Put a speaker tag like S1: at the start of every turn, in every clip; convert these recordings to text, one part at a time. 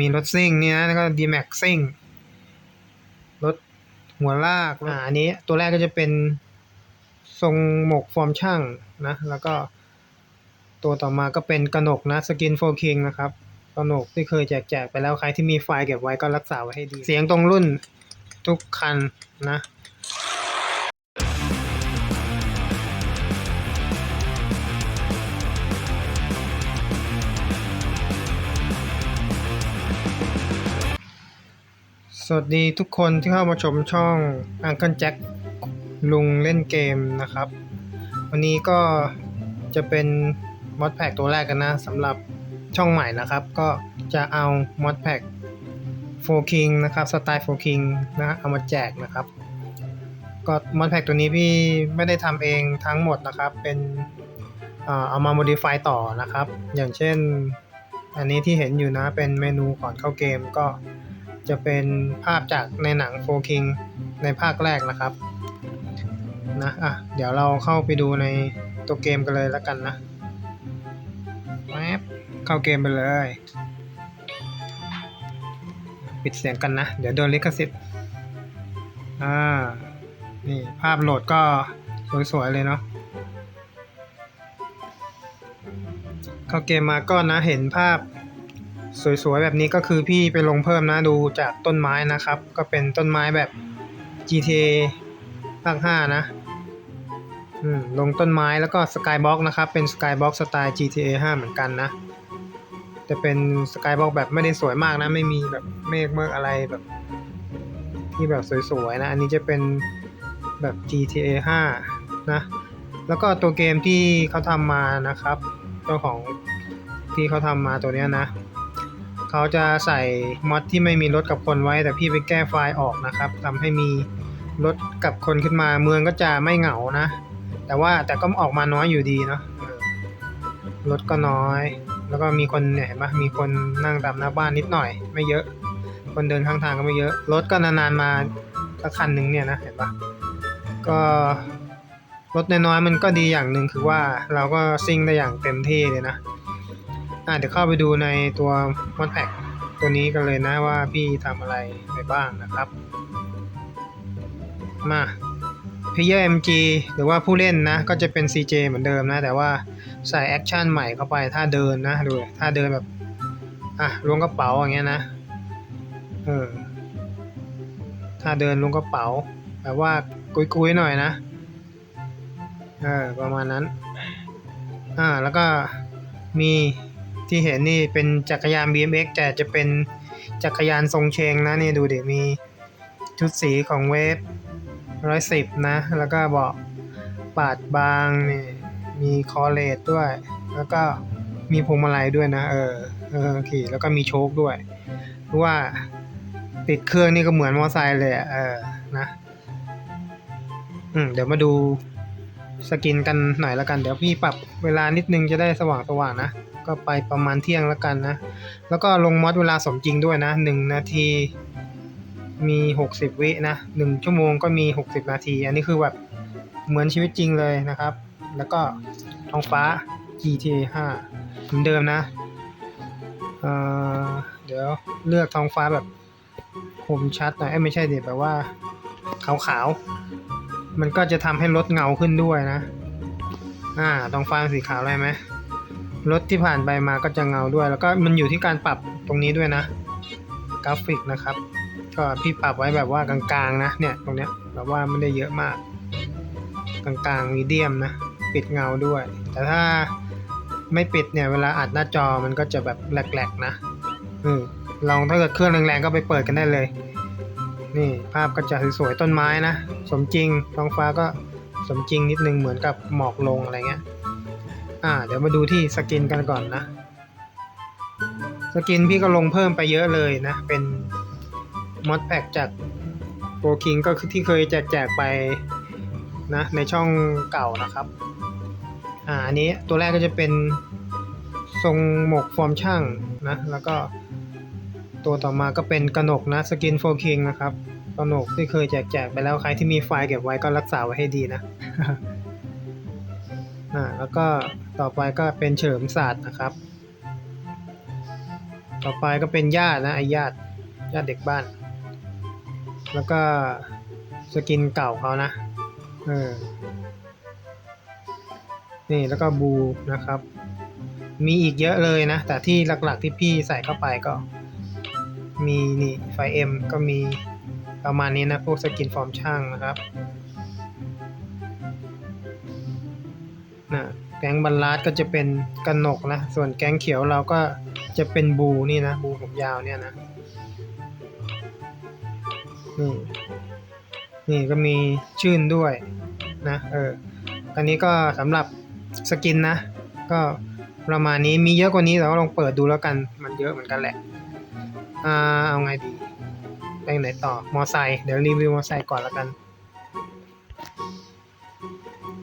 S1: มีรถซิ่งนี่นะแล้วก็ดีแม็กซิ่งรถหัวลากอ่าอันนี้ตัวแรกก็จะเป็นทรงหมกฟอร์มช่างนะ แล้วก็ตัวต่อมาก็เป็นกระหนกนะสกินโฟคิงนะครับกระหนกที่เคยแจกแจกไปแล้วใครที่มีไฟล์เก็บไว้ก็รักษาไว้ให้ดี เสียงตรงรุ่นทุกคันนะ สวัสดีทุกคนที่เข้ามาชมช่อง Uncle Jack ลุงเล่นเกมนะครับ วันนี้ก็จะเป็นมอดแพ็กตัวแรกกันนะสำหรับช่องใหม่นะครับ ก็จะเอามอดแพ็กโฟคิงนะครับสไตล์โฟคิงนะเอามาแจกนะครับ ก็มอดแพ็กตัวนี้พี่ไม่ได้ทำเองทั้งหมดนะครับ เป็นเอ่อเอามา modify ต่อนะครับ อย่างเช่นอันนี้ที่เห็นอยู่นะเป็นเมนูก่อนเข้าเกมก็ จะเป็นภาพจากในหนังโฟคิงในภาคแรกนะครับนะอะเดี๋ยวเราเข้าไปดูในตัวเกมกันเลยแล้วกันนะแป๊บเข้าเกมไปเลย ปิดเสียงกันนะ เดี๋ยวโดนลิขสิทธิ์อ่านี่ภาพโหลดก็สวยๆเลยเนาะเข้าเกมมาก็นะเห็นภาพ สวยๆแบบนี้ก็คือพี่ไปลงเพิ่มนะดูจากต้นไม้นะครับ ก็เป็นต้นไม้แบบ GTA ภาค5นะลงต้นไม้แล้วก็สกายบ็อกนะครับ เป็นสกายบ็อกสไตล์ GTA 5 เหมือนกันนะแต่เป็นสกายบ็อกแบบไม่ได้สวยมากนะ ไม่มีแบบเมฆเมฆอะไรแบบ ที่แบบสวยๆนะ อันนี้จะเป็นแบบ GTA 5 นะ แล้วก็ตัวเกมที่เขาทำมานะครับ เจ้าของที่เขาทำมาตัวเนี้ยนะ เขาจะใส่มอดที่ไม่มีรถกับคนไว้ แต่พี่ไปแก้ไฟล์ออกนะครับทำให้มีรถกับคนขึ้นมาเมืองก็จะไม่เหงานะ แต่ว่าแต่ก็ออกมาน้อยอยู่ดีเนาะรถก็น้อย แล้วก็มีคนเนี่ยเห็นปะมีคนนั่งตามหน้าบ้านนิดหน่อย ไม่เยอะ คนเดินข้างทางก็ไม่เยอะ รถก็นานๆมาสักคันหนึ่งเนี่ยนะเห็นปะก็รถน้อยๆมันก็ดีอย่างหนึ่งคือว่าเราก็ซิ่งได้อย่างเต็มที่เลยนะ อะเดี๋ยวเข้าไปดูในตัวมอดแพกตัวนี้กันเลยนะว่าพี่ทำอะไรไปบ้างนะครับ มา Player MG หรือว่าผู้เล่นนะ ก็จะเป็น CJ เหมือนเดิมนะ แต่ว่าใส่แอคชั่นใหม่เข้าไปถ้าเดินนะ ดูถ้าเดินแบบ อะล้วงกระเป๋าอย่างเงี้ยนะ เออถ้าเดินล้วงกระเป๋า แบบว่ากุยๆหน่อยนะ เออ ประมาณนั้น อ่า แล้วก็มี ที่เห็นนี่เป็นจักรยาน BMX แต่จะเป็นจักรยานทรงเชงนะนี่ดูดิมีชุดสีของเวฟร้อยสิบนะ แล้วก็เบาะปาดบางนี่มีคอเลตด้วย แล้วก็มีพวงมาลัยด้วยนะ เออเออขี่แล้วก็มีโชคด้วยเพราะว่าติดเครื่องนี่ก็เหมือนมอเตอร์ไซค์เลยเออนะอืมเดี๋ยวมาดูสกินกันหน่อยแล้วกัน เดี๋ยวพี่ปรับเวลานิดนึงจะได้สว่างสว่างๆนะ ก็ไปประมาณเที่ยงแล้วกันนะ แล้วก็ลงมอดเวลาสมจริงด้วยนะหนึ่งนาทีมีหกสิบวินะหนึ่งชั่วโมงก็มีหกสิบนาที อันนี้คือแบบเหมือนชีวิตจริงเลยนะครับ แล้วก็ท้องฟ้า GTA 5เหมือนเดิมนะเเดี๋ยวเลือกท้องฟ้าแบบคมชัดหน่อยไม่ใช่ดิแบบว่าขาวๆ มันก็จะทำให้รถเงาขึ้นด้วยนะ อ่าท้องฟ้าสีขาวได้ไหม รถที่ผ่านไปมาก็จะเงาด้วย แล้วก็มันอยู่ที่การปรับตรงนี้ด้วยนะ กราฟิกนะครับ ก็พี่ปรับไว้แบบว่ากลางๆนะเนี่ยตรงเนี้ยแบบว่าไม่ได้เยอะมาก กลางๆมีเดียมนะ ปิดเงาด้วย แต่ถ้าไม่ปิดเนี่ยเวลาอัดหน้าจอมันก็จะแบบแหลกๆนะอืมลองถ้าเกิดเครื่องแรงๆก็ไปเปิดกันได้เลย นี่ภาพก็จะสวยๆต้นไม้นะ สมจริงท้องฟ้าก็สมจริงนิดนึงเหมือนกับหมอกลงอะไรเงี้ย อ่า เดี๋ยวมาดูที่สกินกันก่อนนะ สกินพี่ก็ลงเพิ่มไปเยอะเลยนะ เป็นมอดแพ็กจากโปรคิงก็คือที่เคยแจกแจกไปนะ ในช่องเก่านะครับ อ่าอันนี้ตัวแรกก็จะเป็นทรงหมกฟอร์มช่างนะ แล้วก็ตัวต่อมาก็เป็นกระหนกนะสกินโฟคิงนะครับกระหนกที่เคยแจกแจกไปแล้วใครที่มีไฟล์เก็บไว้ก็รักษาไว้ให้ดีนะ อ่าแล้วก็ต่อไปก็เป็นเฉลิมศาสตร์นะครับ ต่อไปก็เป็นญาตินะไอญาติญาติเด็กบ้าน แล้วก็สกินเก่าเขานะเออนี่แล้วก็บูนะครับ มีอีกเยอะเลยนะ แต่ที่หลักๆที่พี่ใส่เข้าไปก็ มีนี่ไฟเอ็มก็มีประมาณนี้นะ พวกสกินฟอร์มช่างนะครับ นะแก๊งบัลลาดก็จะเป็นกนกนะ ส่วนแก๊งเขียวเราก็จะเป็นบูนี่นะ บูผมยาวเนี่ยนะ นี่ นี่ก็มีชื่นด้วยนะเอออันนี้ก็สำหรับสกินนะ ก็ประมาณนี้มีเยอะกว่านี้แต่ว่าลองเปิดดูแล้วกันมันเยอะเหมือนกันแหละอ่าเอาไงดีไปไหนต่อมอไซค์เดี๋ยวรีวิวมอไซค์ก่อนแล้วกัน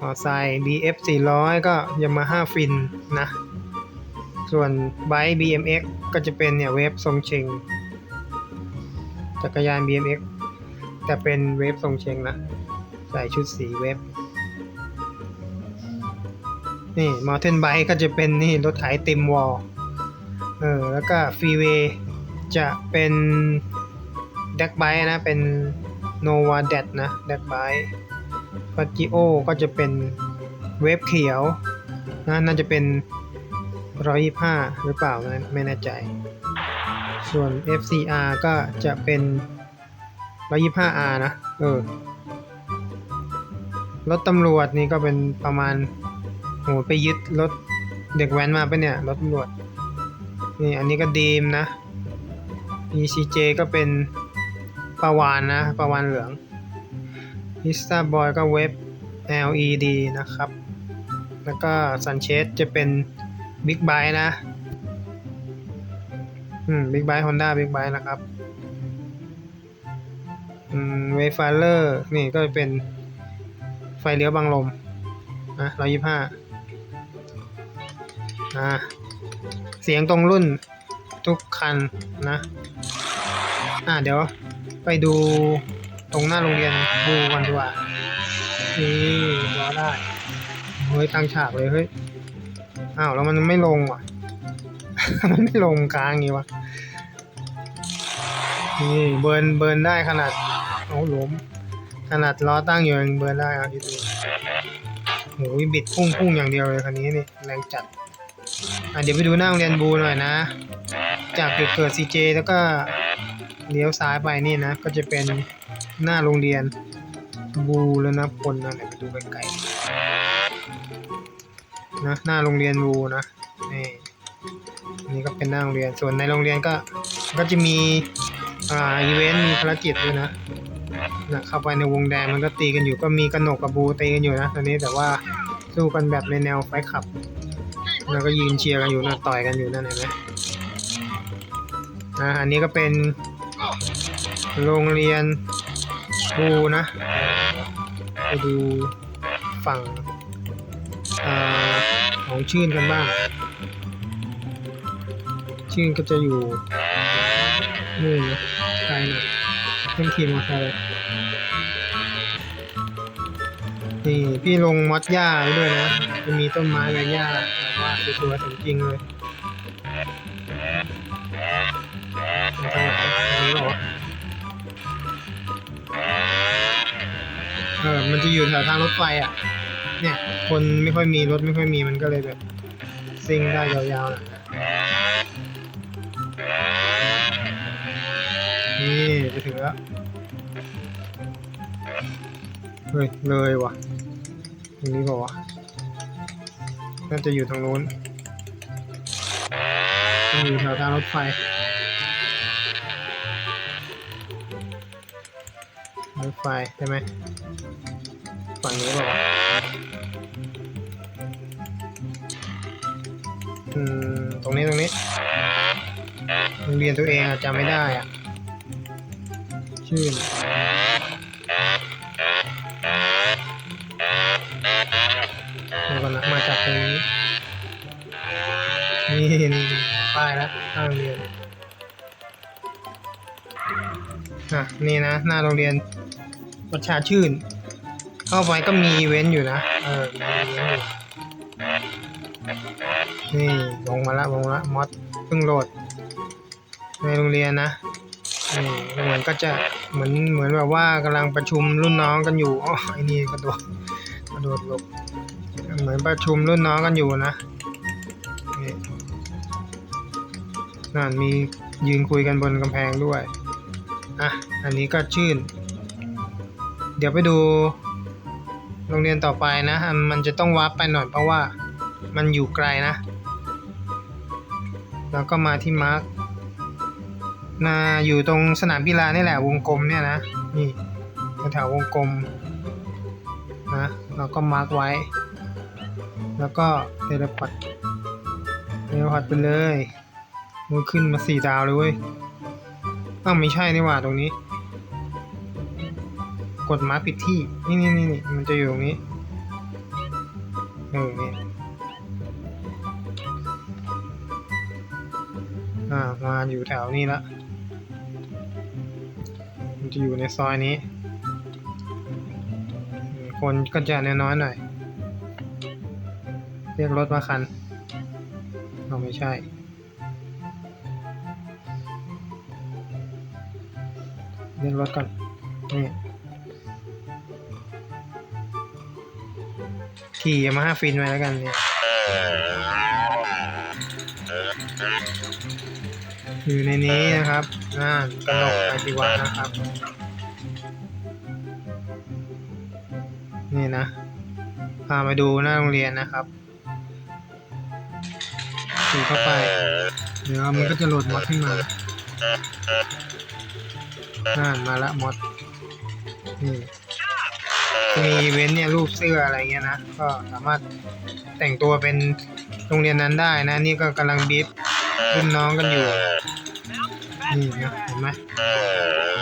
S1: มอไซค์ BF 400 ก็ Yamaha Fin นะ ส่วนไบค์ BMX ก็จะเป็นเนี่ยเวฟทรงเชงจักรยาน BMX แต่เป็นเวฟทรงเชงนะ ใส่ชุดสีเวฟนี่มอเทนไบค์ก็จะเป็นนี่รถไถเต็มวอลเออแล้วก็ฟรีเวย์จะเป็นแดกไบค์นะ เป็นโนวาเดดนะแดกไบค์ ปาจิโอก็จะเป็นเวฟเขียวนะน่าจะเป็น125หรือเปล่านะไม่แน่ใจ ส่วน FCR ก็จะเป็น 125R นะ เออ รถตำรวจนี่ก็เป็นประมาณโหไปยึดรถเด็กแว้นมาปะเนี่ย รถตำรวจ นี่อันนี้ก็ดีมนะ ECJ ก็เป็นปาวานนะปาวานเหลือง i s t a Boy ก็เว็บ LED นะครับ แล้วก็ Sanchez จะเป็น Big b i นะ อืม Big b i Honda Big b i นะครับ อืม Wayfarer นี่ก็เป็นไฟเลี้ยวบังลมนะร้อยยี่ห้าอ่า เสียงตรงรุ่นทุกคันนะ อ่าเดี๋ยวไปดู ตรงหน้าโรงเรียนบูกันดีกว่านี่รอได้เฮ้ยตั้งฉากเลยเฮ้ยอ้าวแล้วมันไม่ลงว่ะ มันไม่ลงกลางงี้วะนี่เบิร์นเบิร์นได้ขนาดโอ้ล้มขนาดล้อตั้งอยู่ยังเบิร์นได้เอาคิดดูโอ้ยบิดพุ่งพุ่งอย่างเดียวเลยคันนี้นี่แรงจัดอะเดี๋ยวไปดูหน้าโรงเรียนบูหน่อยนะ จากจุดเกิด CJ แล้วก็ เลี้ยวซ้ายไปนี่นะ ก็จะเป็นหน้าโรงเรียนบูแล้วนะพลนะเดี๋ยวไปดูไกลๆนะหน้าโรงเรียนบูนะนี่นนี่ก็เป็นหน้าโรงเรียนส่วนในโรงเรียนก็ก็จะมีอ่าอีเวนต์มีภารกิจด้วยนะนะเข้าไปในวงแดงมันก็ตีกันอยู่ก็มีกระหนกกับบูตีกันอยู่นะตอนนี้แต่ว่าสู้กันแบบในแนวไฟขับแล้วก็ยืนเชียร์กันอยู่นะต่อยกันอยู่นั่นเห็นไหมอ่าอันนี้ก็เป็น โรงเรียนบูนะ ไปดูฝั่งอของชื่นกันบ้าง ชื่นก็จะอยู่นู่นไกลหน่อยขึ้นขี่มอเตอร์ไซค์นี่พี่ลงมอดหญ้าไว้ด้วยนะ จะมีต้นไม้และหญ้าแบบว่าสวยๆสมจริงเลย เออ มันจะอยู่แถวทางรถไฟอะ เนี่ย คนไม่ค่อยมีรถไม่ค่อยมีมันก็เลยแบบซิ่งได้ยาวๆหน่อยนี่จะถึงแล้ว เฮ้ย เลยว่ะตรงนี้เปล่าวะน่าจะอยู่ทางโน้นต้องอยู่แถวทางรถไฟ รถไฟใช่ไหมฝั่งนี้เปล่าวะอืม ตรงนี้ตรงนี้โรงเรียนตัวเองอะจำไม่ได้อะชื่อก่อนนะมาจากตรงนี้นี่นี่ป้ายแล้วหน้าโรงเรียนอะนี่นะ หน้าโรงเรียน ระชาชื่น เข้าไปก็มีเว้นอยู่นะ เออมีเว้นอยู่นี่ลงมาละลงละมอสเพิ่งโหลด ในโรงเรียนนะนี่โรงเรียนก็จะเหมือนเหมือนแบบว่ากำลังประชุมรุ่นน้องกันอยู่อ๋อไอ้นี่กระโดดกระโดดหลบเหมือนประชุมรุ่นน้องกันอยู่นะนี่นั่นมียืนคุยกันบนกำแพงด้วยอะอันนี้ก็ชื่น เดี๋ยวไปดูโรงเรียนต่อไปนะ มันจะต้องวับไปหน่อยเพราะว่ามันอยู่ไกลนะ แล้วก็มาที่มาร์กนาอยู่ตรงสนามกีฬานี่แหละวงกลมเนี่ยนะ นี่แถววงกลมนะเราก็มาร์กไว้ แล้วก็เทเลพอร์ตเทเลพอร์ตไปเลยมันขึ้นมาสี่ดาวเลยเว้ยอ้าวไม่ใช่นี่หว่าตรงนี้ กดมาร์กผิดที่ นี่นี่นี่นี่มันจะอยู่ตรงนี้เออเนี่อ่ามาอยู่แถวนี้ละ มันจะอยู่ในซอยนี้ คนก็จะน้อยหน่อย เรียกรถมาคันเราไม่ใช่เรียกรถก่อนนี่ ขี่ยามาฮ่าฟินไว้แล้วกันเนี่ยอยู่ในนี้นะครับอ่ากระหนกอาชีวะนะครับ นี่นะ พามาดูหน้าโรงเรียนนะครับขี่เข้าไป เดี๋ยวมันก็จะโหลดมอดขึ้นมาอ่ามาละมอดนี่ มีอีเว้นต์เนี่ยรูปเสื้ออะไรเงี้ยนะ ก็สามารถแต่งตัวเป็นโรงเรียนนั้นได้นะ นี่ก็กำลังบีบรุ่นน้องกันอยู่นี่นะเห็นไหม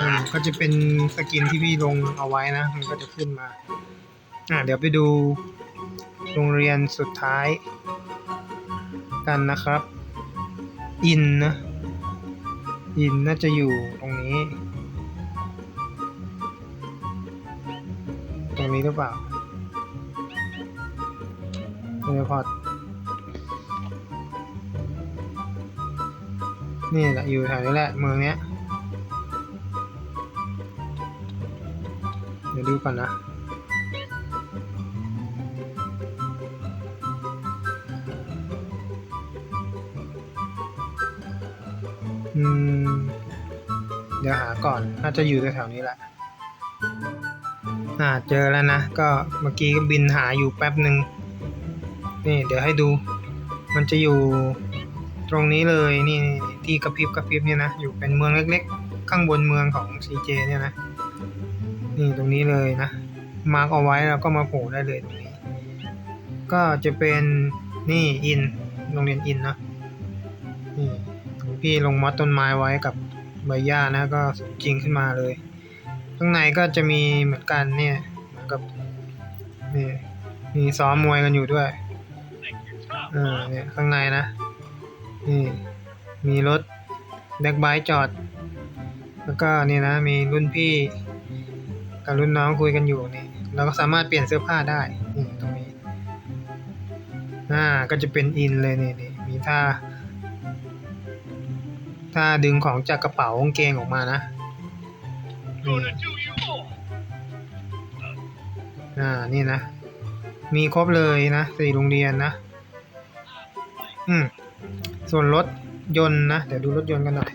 S1: อืมก็จะเป็นสกินที่พี่ลงเอาไว้นะ มันก็จะขึ้นมา อะเดี๋ยวไปดูโรงเรียนสุดท้าย กันนะครับ อินนะ อินน่าจะอยู่ตรงนี้ นี้หรือเปล่าเทเลพอร์ตนี่แหละอยู่แถวนี้แหละเมืองเนี้ย เดี๋ยวดูก่อนนะอืมเดี๋ยวหาก่อน น่าจะอยู่แถวๆนี้แหละ อ่าเจอแล้วนะ ก็เมื่อกี้ก็บินหาอยู่แป๊บหนึ่งนี่เดี๋ยวให้ดู มันจะอยู่ตรงนี้เลยนี่ที่กระพริบกระพริบเนี่ยนะ อยู่เป็นเมืองเล็กๆ ข้างบนเมืองของ CJ เนี่ยนะ นี่ตรงนี้เลยนะ มาร์กเอาไว้แล้วก็มาโผล่ได้เลยตรงนี้ ก็จะเป็นนี่อินโรงเรียนอินเนะนี่พี่ลงมอดต้นไม้ไว้กับใบหญ้านะ ก็สมจริงขึ้นมาเลย ข้างในก็จะมีเหมือนกันเนี่ยเหมือนกับนี่มีซ้อมมวยกันอยู่ด้วยเออเนี่ยข้างในนะนี่มีรถแบ็คไบจอด แล้วก็นี่นะมีรุ่นพี่กับรุ่นน้องคุยกันอยู่นี่เราก็สามารถเปลี่ยนเสื้อผ้าได้นี่ตรงนี้อ่าก็จะเป็นอินเลยนี่นี่มีท่าท่าดึงของจากกระเป๋ากางเกงออกมานะนี่ อ่า นี่นะ มีครบเลยนะสี่โรงเรียนนะ อืม ส่วนรถยนต์นะ เดี๋ยวดูรถยนต์กันหน่อย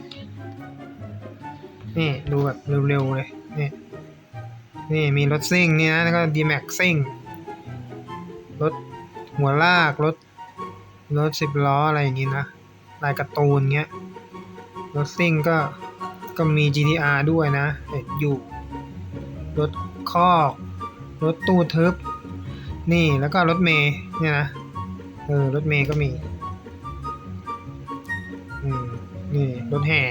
S1: นี่ดูแบบเร็วๆเลย นี่ นี่มีรถซิ่งนี่นะ แล้วก็ดีแม็กซิ่ง รถหัวลาก รถ รถสิบล้ออะไรอย่างงี้นะ ลายการ์ตูนเงี้ย รถซิ่งก็ ก็มี GTR ด้วยนะเห็นอยู่ รถคอก รถตู้ทึบ นี่แล้วก็รถเมย์เนี่ยนะเออรถเมย์ก็มีอืมนี่รถแห่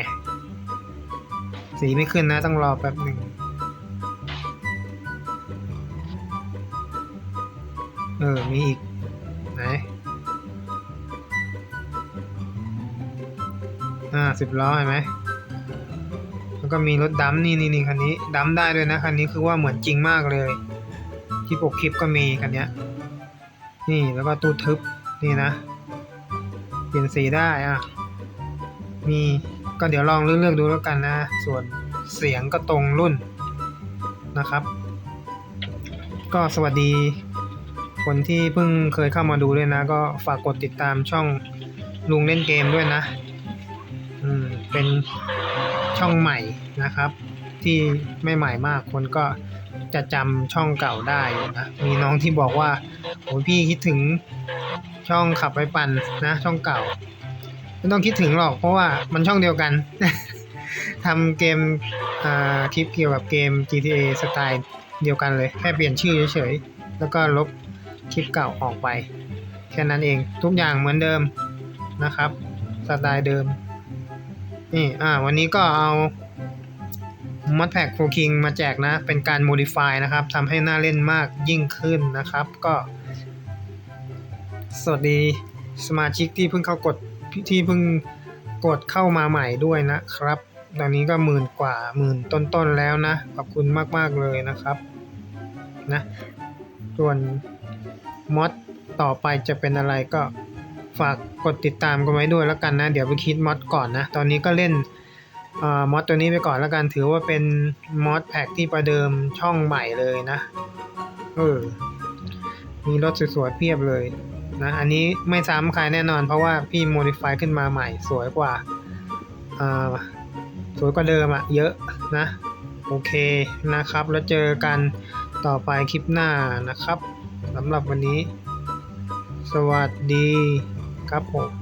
S1: สีไม่ขึ้นนะต้องรอแป๊บหนึ่งเออ มีอีก ไหน อ่าสิบล้อเห็นไหมแล้วก็มีรถดัมนี่นี่นี่คันนี้ดัมได้ด้วยนะ คันนี้คือว่าเหมือนจริงมากเลย ที่ปกคลิปก็มีคันเนี้ย นี่แล้วก็ตู้ทึบนี่นะ เปลี่ยนสีได้อะ มีก็เดี๋ยวลองเลือกๆดูแล้วกันนะ ส่วนเสียงก็ตรงรุ่นนะครับ ก็สวัสดี คนที่เพิ่งเคยเข้ามาดูด้วยนะ ก็ฝากกดติดตามช่องลุงเล่นเกมด้วยนะ อืม เป็นช่องใหม่นะครับ ที่ไม่ใหม่มากคนก็ จะจำช่องเก่าได้นะ มีน้องที่บอกว่าโอ้พี่คิดถึงช่องขับไปปั่นนะ ช่องเก่าไม่ต้องคิดถึงหรอกเพราะว่ามันช่องเดียวกันทำเกมคลิปเกี่ยวกับเกม GTA สไตล์เดียวกันเลย แค่เปลี่ยนชื่อเฉยๆ แล้วก็ลบคลิปเก่าออกไป แค่นั้นเองทุกอย่างเหมือนเดิมนะครับ สไตล์เดิมนี่อ่าวันนี้ก็เอา mod pack for king มาแจกนะ เป็นการ modify นะครับทำให้หน่าเล่นมากยิ่งขึ้นนะครับ ก็ สวัสดีสมาชิกที่เพิ่งเข้ากดที่เพิ่งกดเข้ามาใหม่ด้วยนะครับ ตอนนี้ก็หมื่นกว่าหมื่นต้นๆแล้วนะ ขอบคุณมากๆเลยนะครับนะส่วนมอดต่อไปจะเป็นอะไรก็ฝากกดติดตามกันไว้ด้วยแล้วกันนะ เดี๋ยวไปคิดมอดก่อนนะ ตอนนี้ก็เล่น มอดตัวนี้ไปก่อนแล้วกันถือว่าเป็นมอดแพ็กที่ประเดิมช่องใหม่เลยนะ เออ มีรถสวยๆเพียบเลยนะ อันนี้ไม่ซ้ำใครแน่นอนเพราะว่าพี่โมดิฟายขึ้นมาใหม่สวยกว่าอ่าสวยกว่าเดิมอะเยอะนะ โอเคนะครับ แล้วเจอกันต่อไปคลิปหน้านะครับสำหรับวันนี้ สวัสดีครับผม